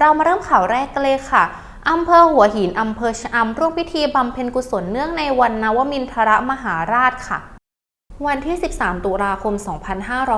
เรามาเริ่มข่าวแรกกันเลยค่ะอำเภอหัวหินอำเภอชะอำร่วมพิธีบำเพ็ญกุศลเนื่องในวันนวมินทรมหาราชค่ะ วันที่ 13 ตุลาคม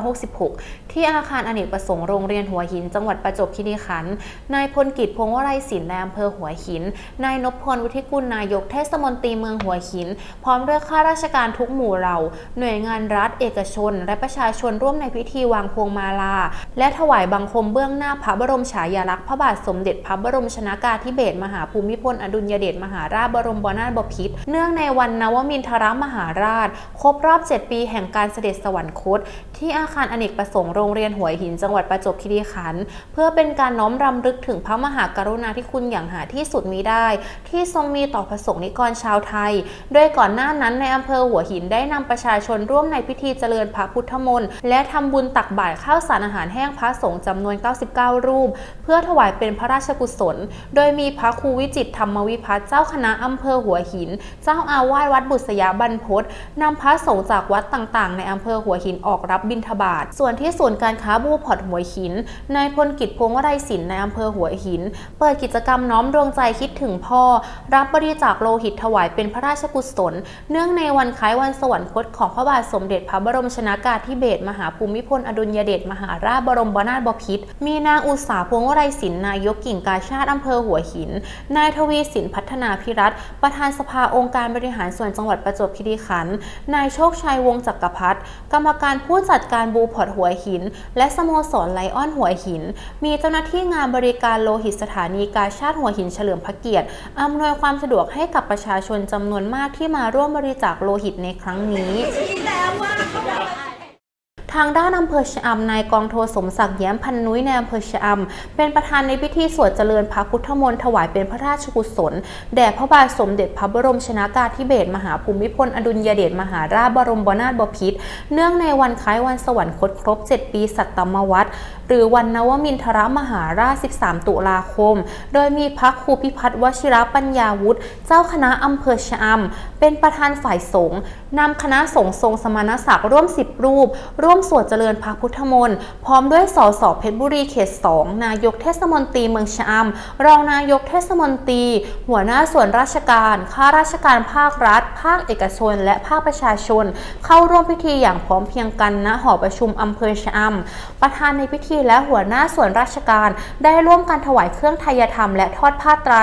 2566 ที่อาคารอเนกประสงค์โรงเรียนหัวหิน จังหวัดประจวบคีรีขันธ์ นายพลกิจพงศ์วรัยศิลป์ในอำเภอหัวหิน นายนพพลวุฒิกุลนายกเทศมนตรีเมืองหัวหิน พร้อมด้วยข้าราชการทุกหมู่เหล่า หน่วยงานรัฐ เอกชน และประชาชนร่วมในพิธีวางพวงมาลา และถวายบังคมเบื้องหน้าพระบรมฉายาลักษณ์พระบาทสมเด็จพระบรมชนากาธิเบศรมหาภูมิพลอดุลยเดชมหาราชบรมนาถบพิตร เนื่องในวันนวมินทรมหาราช ครบรอบ 7ปีแห่งการเสด็จสวรรคต ที่อาคารอเนกประสงค์โรงเรียนหัวหินจังหวัดประจวบคีรีขันธ์เพื่อเป็นการน้อมรำลึกถึงพระมหากรุณาธิคุณอย่างหาที่สุดมิได้ ที่ทรงมีต่อพระสงฆ์นิกรชาวไทย โดยก่อนหน้านั้นในอำเภอหัวหินได้นำประชาชนร่วมในพิธีเจริญพระพุทธมนต์และทำบุญตักบาตรข้าวสารอาหารแห้งพระสงฆ์จำนวน 99 รูป เพื่อถวายเป็นพระราชกุศล โดยมีพระครูวิจิตธรรมวิพัฒน์เจ้าคณะอำเภอหัวหิน เจ้าอาวาสวัดบุษยาบรรพตนำพระสงฆ์จากวัดต่างๆ ในอำเภอหัวหินออกรับบิณฑบาต ส่วนที่ศูนย์การค้าบูพอร์ตหัวหิน นายพลกิจพวงศ์วรัยศิลป์ในอำเภอหัวหิน เปิดกิจกรรมน้อมดวงใจคิดถึงพ่อ รับบริจาคโลหิตถวายเป็นพระราชกุศล เนื่องในวันคล้ายวันสวรรคตของพระบาทสมเด็จพระบรมชนากาธิเบศรมหาภูมิพลอดุลยเดชมหาราชบรมนาถบพิตรมีนางอุตสาพวงศ์วรัยศิลป์นายกกิ่งกาชาติอำเภอหัวหิน นายทวีสินพัฒนาพิรัตประธานสภาองค์การบริหารส่วนจังหวัดประจวบคีรีขันธ์นายโชคชัยวงศ์จักรพัฒน์กรรมการผู้จัดการบูพอร์ตหัวหิน และสโมสรไลออนหัวหิน มีเจ้าหน้าที่งานบริการโลหิตสถานีกาชาติหัวหินเฉลิมพระเกียรติอำนวยความสะดวกให้กับประชาชนจำนวนมากที่มาร่วมบริจาคโลหิตในครั้งนี้ ทางด้านอำเภอชะอำนายกองโทสมศักดิ์แย้มพันนุ้ยในอำเภอชะอำเป็นประธานในพิธีสวดเจริญพระพุทธมนต์ถวายเป็นพระราชกุศลแด่พระบาทสมเด็จพระบรมชนากาธิเบศรมหาภูมิพลอดุลยเดชมหาราชบรมนาถบพิตรเนื่องในวันคล้ายวันสวรรคตครบ 7 ปีสัตตมวัตรหรือวันนวมินทรมหาราช 13 ตุลาคม โดยมีพระครูพิพัฒน์วชิรปัญญาวุฒิเจ้าคณะอำเภอชะอำเป็นประธานฝ่ายสงฆ์นำคณะสงฆ์ทรงสมณศักดิ์ร่วม 10 รูป ร่วมสวดเจริญพระพุทธมนต์พร้อมด้วยสสเพชรบุรีเขต 2 นายกเทศมนตรีเมืองชะอำรองนายกเทศมนตรี หัวหน้าส่วนราชการข้าราชการภาครัฐ ภาคเอกชน และภาคประชาชน เข้าร่วมพิธีอย่างพร้อมเพรียงกันณหอประชุมอำเภอชะอำประธานในพิธีและหัวหน้าส่วนราชการได้ร่วมกันถวายเครื่องไทยธรรมและทอดผ้าไตร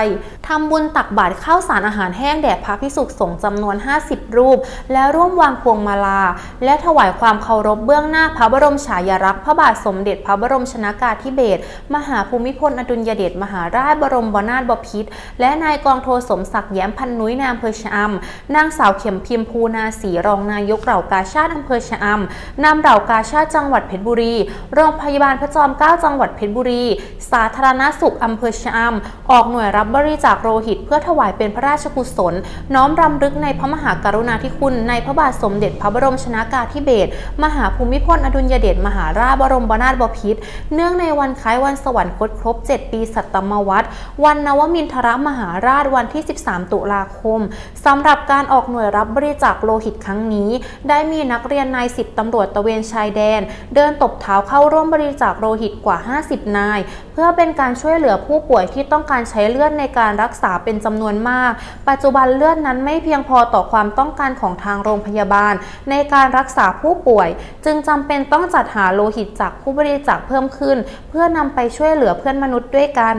ทำบุญตักบาตรข้าวสารอาหารแห้งแด่พระพิสุสงฆ์จำนวน 50 รูป และร่วมวางพวงมาลา และถวายความเคารพเบื้องหน้าพระบรมฉายาลักษณ์พระบาทสมเด็จพระบรมชนากาธิเบศรมหาภูมิพลอดุลยเดชมหาราชบรมนาถบพิตรและนายกองโทสมศักดิ์แย้มพันนุ้ยนายอำเภอชะอำนางสาวเข็มพิมพูนาสีรองนายกเหล่ากาชาติอำเภอชะอำนำเหล่ากาชาติจังหวัดเพชรบุรี โรงพยาบาลพระจอมเกล้าจังหวัดเพชรบุรี สาธารณสุขอำเภอชะอำออกหน่วยรับบริจาคโลหิต เพื่อถวายเป็นพระราชกุศล น้อมรำลึกในพระมหากรุณาธิคุณในพระบาทสมเด็จพระบรมชนากาธิเบศรมหาภูมิพลอดุลยเดชมหาราชบรมนาถบพิตรเนื่องในวันคล้ายวันสวรรคตครบ 7 ปีสัตมวัตรวันนวมินทรมหาราชวันที่ 13 ตุลาคมสำหรับการออกหน่วยรับบริจาคโลหิตครั้งนี้ ได้มีนักเรียนนายสิบตำรวจตะเวนชายแดน เดินตบเท้าเข้าร่วมบริจาคโลหิตกว่า 50 นาย เพื่อเป็นการช่วยเหลือผู้ป่วยที่ต้องการใช้เลือดในการรักษาเป็นจำนวนมาก ปัจจุบันเลือดนั้นไม่เพียงพอต่อความต้องการของทางโรงพยาบาล ในการรักษาผู้ป่วย จึงจำเป็นต้องจัดหาโลหิตจากผู้บริจาคเพิ่มขึ้น เพื่อนำไปช่วยเหลือเพื่อนมนุษย์ด้วยกัน